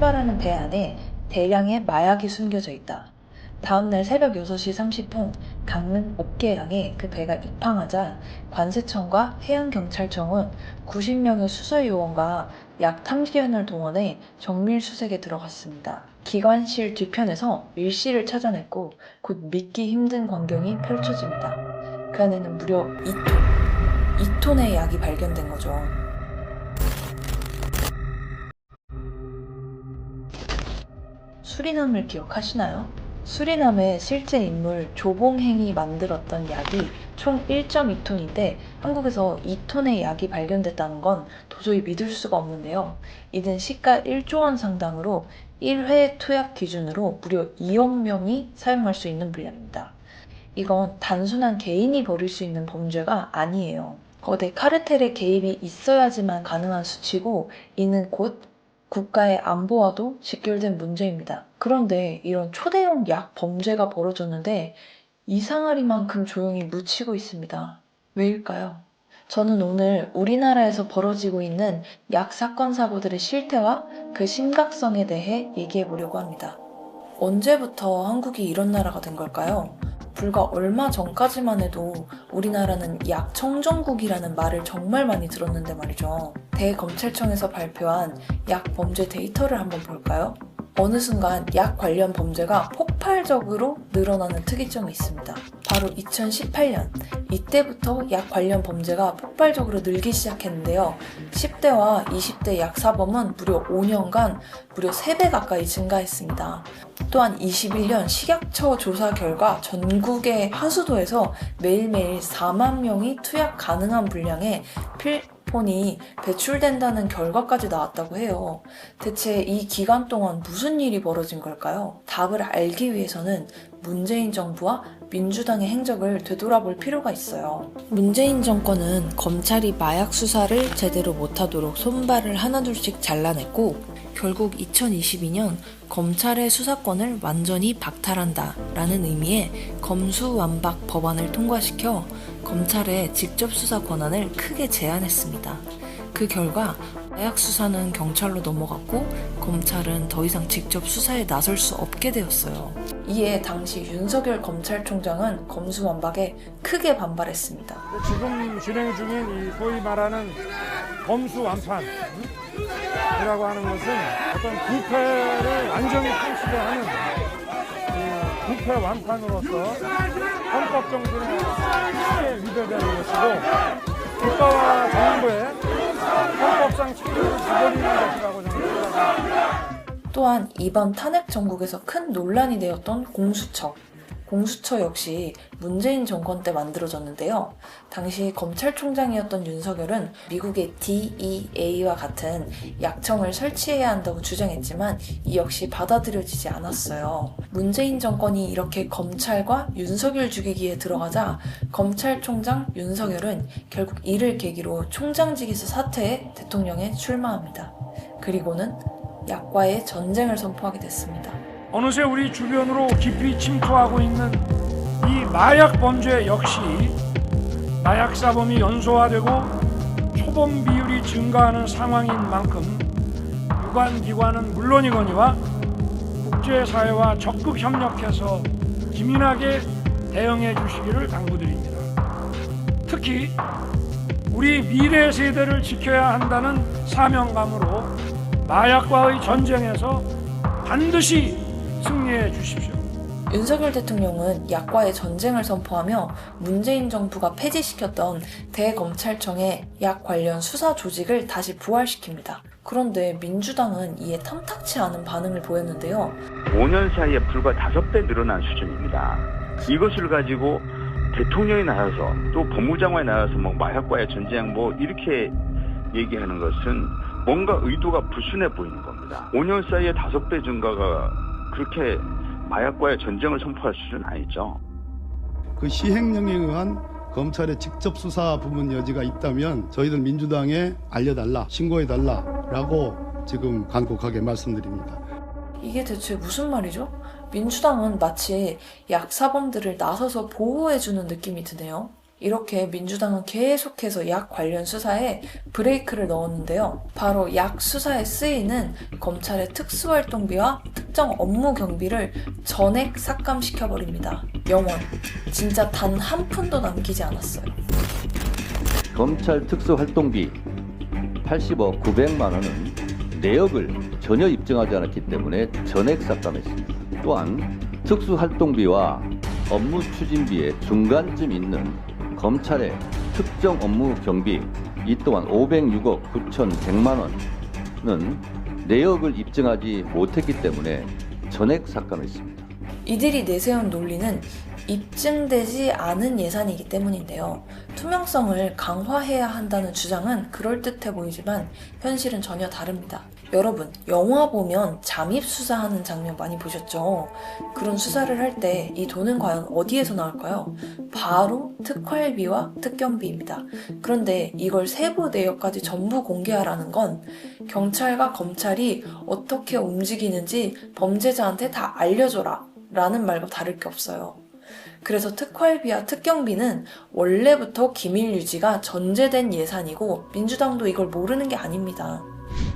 출발하는 배 안에 대량의 마약이 숨겨져 있다. 다음날 새벽 6시 30분 강릉 옥계항에 그 배가 입항하자 관세청과 해양경찰청은 90명의 수사요원과 약 탐지견을 동원해 정밀 수색에 들어갔습니다. 기관실 뒤편에서 윌 씨를 찾아냈고 곧 믿기 힘든 광경이 펼쳐집니다. 그 안에는 무려 2톤, 2톤의 약이 발견된 거죠. 수리남을 기억하시나요? 수리남의 실제 인물 조봉행이 만들었던 약이 총 1.2톤인데 한국에서 2톤의 약이 발견됐다는 건 도저히 믿을 수가 없는데요. 이는 시가 1조 원 상당으로 1회 투약 기준으로 무려 2억 명이 사용할 수 있는 분량입니다. 이건 단순한 개인이 벌일 수 있는 범죄가 아니에요. 거대 카르텔의 개입이 있어야지만 가능한 수치고 이는 곧 국가의 안보와도 직결된 문제입니다. 그런데 이런 초대형 약 범죄가 벌어졌는데 이상하리만큼 조용히 묻히고 있습니다. 왜일까요? 저는 오늘 우리나라에서 벌어지고 있는 약 사건 사고들의 실태와 그 심각성에 대해 얘기해 보려고 합니다. 언제부터 한국이 이런 나라가 된 걸까요? 불과 얼마 전까지만 해도 우리나라는 약 청정국이라는 말을 정말 많이 들었는데 말이죠. 대검찰청에서 발표한 약 범죄 데이터를 한번 볼까요? 어느 순간 약 관련 범죄가 폭발적으로 늘어나는 특이점이 있습니다. 바로 2018년. 이때부터 약 관련 범죄가 폭발적으로 늘기 시작했는데요. 10대와 20대 약 사범은 무려 5년간 무려 3배 가까이 증가했습니다. 또한 21년 식약처 조사 결과 전국의 하수도에서 매일매일 4만 명이 투약 가능한 분량의 필 폰이 배출된다는 결과까지 나왔다고 해요. 대체 이 기간 동안 무슨 일이 벌어진 걸까요? 답을 알기 위해서는 문재인 정부와 민주당의 행적을 되돌아볼 필요가 있어요. 문재인 정권은 검찰이 마약 수사를 제대로 못하도록 손발을 하나둘씩 잘라냈고 결국 2022년 검찰의 수사권을 완전히 박탈한다 라는 의미의 검수완박 법안을 통과시켜 검찰의 직접 수사 권한을 크게 제한했습니다. 그 결과 마약 수사는 경찰로 넘어갔고 검찰은 더 이상 직접 수사에 나설 수 없게 되었어요. 이에 당시 윤석열 검찰총장은 검수완박에 크게 반발했습니다. 지금 진행 중인 이 소위 말하는 검수 완판 이라고 하는 것은 어떤 부패를 완전히 통치하는 그 부패 완판으로서 헌법 정신에 크게 위배되는 것이고 국가와 정부의 헌법상 책임을 저버리는 것이라고 저는 생각합니다. 또한 이번 탄핵 전국에서 큰 논란이 되었던 공수처. 공수처 역시 문재인 정권 때 만들어졌는데요. 당시 검찰총장이었던 윤석열은 미국의 DEA와 같은 약청을 설치해야 한다고 주장했지만 이 역시 받아들여지지 않았어요. 문재인 정권이 이렇게 검찰과 윤석열 죽이기에 들어가자 검찰총장 윤석열은 결국 이를 계기로 총장직에서 사퇴해 대통령에 출마합니다. 그리고는 약과의 전쟁을 선포하게 됐습니다. 어느새 우리 주변으로 깊이 침투하고 있는 이 마약 범죄 역시 마약 사범이 연소화되고 초범 비율이 증가하는 상황인 만큼 유관 기관은 물론이거니와 국제사회와 적극 협력해서 기민하게 대응해 주시기를 당부드립니다. 특히 우리 미래 세대를 지켜야 한다는 사명감으로 마약과의 전쟁에서 반드시 승리해 주십시오. 윤석열 대통령은 약과의 전쟁을 선포하며 문재인 정부가 폐지시켰던 대검찰청의 약 관련 수사 조직을 다시 부활시킵니다. 그런데 민주당은 이에 탐탁치 않은 반응을 보였는데요. 5년 사이에 불과 5배 늘어난 수준입니다. 이것을 가지고 대통령이 나와서 또 법무장관이 나와서 뭐 마약과의 전쟁 뭐 이렇게 얘기하는 것은 뭔가 의도가 불순해 보이는 겁니다. 5년 사이에 5배 증가가 그렇게 마약과의 전쟁을 선포할 수준은 아니죠. 그 시행령에 의한 검찰의 직접 수사 부분 여지가 있다면 저희들 민주당에 알려달라, 신고해달라라고 지금 간곡하게 말씀드립니다. 이게 대체 무슨 말이죠? 민주당은 마치 약사범들을 나서서 보호해주는 느낌이 드네요. 이렇게 민주당은 계속해서 약 관련 수사에 브레이크를 넣었는데요. 바로 약 수사에 쓰이는 검찰의 특수활동비와 특정 업무 경비를 전액 삭감시켜버립니다. 영원. 진짜 단 한 푼도 남기지 않았어요. 검찰 특수활동비 80억 900만 원은 내역을 전혀 입증하지 않았기 때문에 전액 삭감했습니다. 또한 특수활동비와 업무 추진비의 중간쯤 있는 검찰의 특정 업무 경비 이 또한 506억 9,100만 원은 내역을 입증하지 못했기 때문에 전액 삭감했습니다. 이들이 내세운 논리는 입증되지 않은 예산이기 때문인데요. 투명성을 강화해야 한다는 주장은 그럴듯해 보이지만 현실은 전혀 다릅니다. 여러분, 영화 보면 잠입 수사하는 장면 많이 보셨죠? 그런 수사를 할 때 이 돈은 과연 어디에서 나올까요? 바로 특활비와 특경비입니다. 그런데 이걸 세부 내역까지 전부 공개하라는 건 경찰과 검찰이 어떻게 움직이는지 범죄자한테 다 알려줘라 라는 말과 다를 게 없어요. 그래서 특활비와 특경비는 원래부터 기밀 유지가 전제된 예산이고 민주당도 이걸 모르는 게 아닙니다.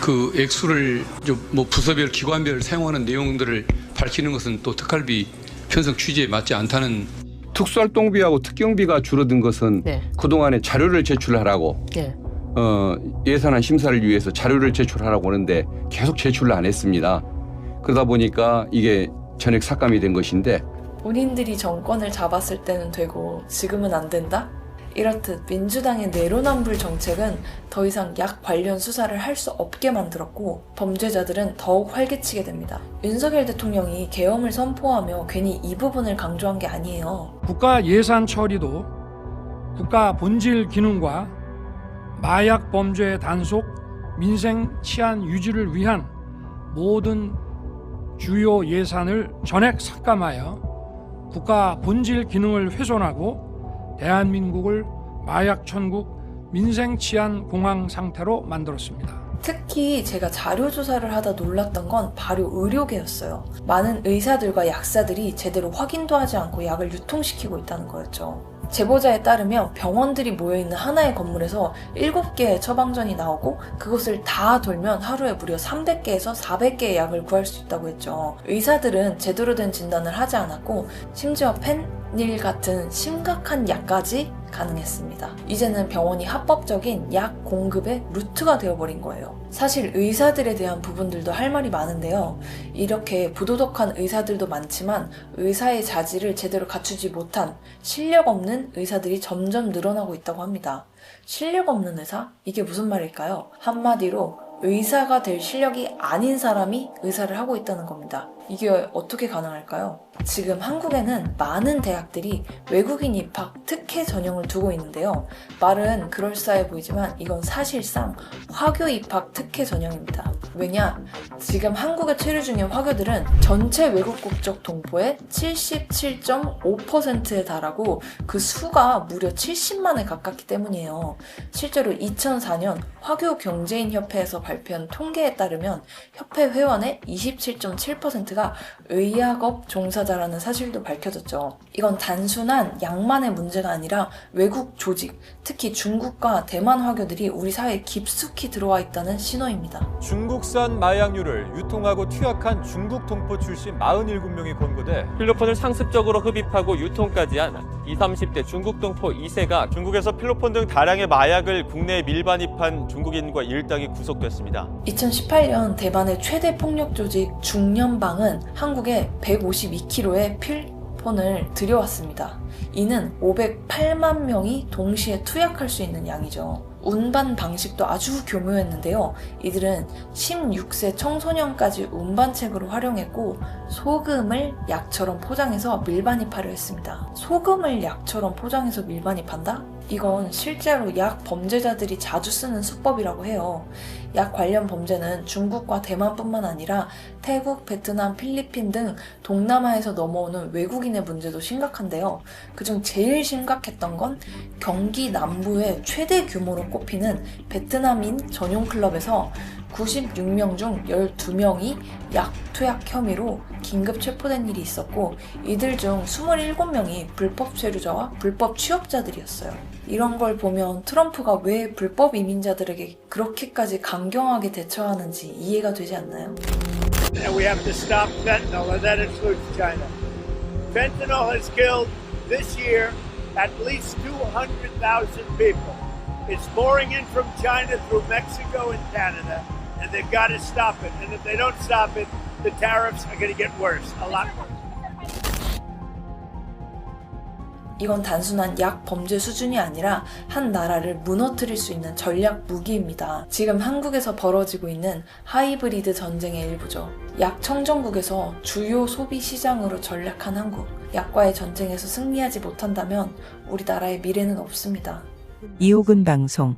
그 액수를 좀뭐 부서별 기관별 사용하는 내용들을 밝히는 것은 또 특활비 편성 취지에 맞지 않다는 특수활동비하고 특경비가 줄어든 것은 네. 그동안에 자료를 제출하라고 예. 어, 예산안 심사를 위해서 자료를 제출하라고 하는데 계속 제출을 안 했습니다. 그러다 보니까 이게 전액 삭감이 된 것인데 본인들이 정권을 잡았을 때는 되고 지금은 안 된다? 이렇듯 민주당의 내로남불 정책은 더 이상 약 관련 수사를 할 수 없게 만들었고 범죄자들은 더욱 활개치게 됩니다. 윤석열 대통령이 계엄을 선포하며 괜히 이 부분을 강조한 게 아니에요. 국가 예산 처리도 국가 본질 기능과 마약 범죄 단속, 민생 치안 유지를 위한 모든 주요 예산을 전액 삭감하여 국가 본질 기능을 훼손하고 대한민국을 마약 천국, 민생 치안 공황 상태로 만들었습니다. 특히 제가 자료 조사를 하다 놀랐던 건 바로 의료계였어요. 많은 의사들과 약사들이 제대로 확인도 하지 않고 약을 유통시키고 있다는 거였죠. 제보자에 따르면 병원들이 모여있는 하나의 건물에서 7개의 처방전이 나오고 그것을 다 돌면 하루에 무려 300개에서 400개의 약을 구할 수 있다고 했죠. 의사들은 제대로 된 진단을 하지 않았고 심지어 펜닐 같은 심각한 약까지 가능했습니다. 이제는 병원이 합법적인 약 공급의 루트가 되어버린 거예요. 사실 의사들에 대한 부분들도 할 말이 많은데요. 이렇게 부도덕한 의사들도 많지만 의사의 자질을 제대로 갖추지 못한 실력 없는 의사들이 점점 늘어나고 있다고 합니다. 실력 없는 의사? 이게 무슨 말일까요? 한마디로 의사가 될 실력이 아닌 사람이 의사를 하고 있다는 겁니다. 이게 어떻게 가능할까요? 지금 한국에는 많은 대학들이 외국인 입학 특혜 전형을 두고 있는데요. 말은 그럴싸해 보이지만 이건 사실상 화교 입학 특혜 전형입니다. 왜냐? 지금 한국에 체류 중인 화교들은 전체 외국 국적 동포의 77.5%에 달하고 그 수가 무려 70만에 가깝기 때문이에요. 실제로 2004년 화교 경제인 협회에서 발표한 통계에 따르면 협회 회원의 27.7%가 의학업 종사자라는 사실도 밝혀졌죠. 이건 단순한 양만의 문제가 아니라 외국 조직, 특히 중국과 대만 화교들이 우리 사회에 깊숙이 들어와 있다는 신호입니다. 중국산 마약류를 유통하고 투약한 중국 동포 출신 47명이 검거돼 필로폰을 상습적으로 흡입하고 유통까지 한 20, 30대 중국 동포 2세가 중국에서 필로폰 등 다량의 마약을 국내에 밀반입한 중국인과 일당이 구속됐습니다. 2018년 대만의 최대 폭력 조직 중년방은 한국에 152kg의 필폰을 들여왔습니다. 이는 508만 명이 동시에 투약할 수 있는 양이죠. 운반 방식도 아주 교묘했는데요. 이들은 16세 청소년까지 운반책으로 활용했고 소금을 약처럼 포장해서 밀반입하려 했습니다. 소금을 약처럼 포장해서 밀반입한다? 이건 실제로 약 범죄자들이 자주 쓰는 수법이라고 해요. 약 관련 범죄는 중국과 대만뿐만 아니라 태국, 베트남, 필리핀 등 동남아에서 넘어오는 외국인의 문제도 심각한데요. 그중 제일 심각했던 건 경기 남부의 최대 규모로 꼽히는 베트남인 전용 클럽에서 96명 중 12명이 약 투약 혐의로 긴급 체포된 일이 있었고 이들 중 27명이 불법 체류자와 불법 취업자들이었어요. 이런 걸 보면 트럼프가 왜 불법 이민자들에게 그렇게까지 강경하게 대처하는지 이해가 되지 않나요? and we have to stop fentanyl, and that includes China. Fentanyl has killed this year at least 200,000 people. It's pouring in from China through Mexico and Canada, and they've got to stop it. And if they don't stop it, the tariffs are going to get worse, a lot worse. 이건 단순한 약 범죄 수준이 아니라 한 나라를 무너뜨릴 수 있는 전략 무기입니다. 지금 한국에서 벌어지고 있는 하이브리드 전쟁의 일부죠. 약 청정국에서 주요 소비 시장으로 전략한 한국. 약과의 전쟁에서 승리하지 못한다면 우리나라의 미래는 없습니다. 이호근 방송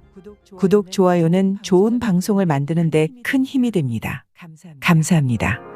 구독 좋아요는 좋은 방송을 만드는데 큰 힘이 됩니다. 감사합니다.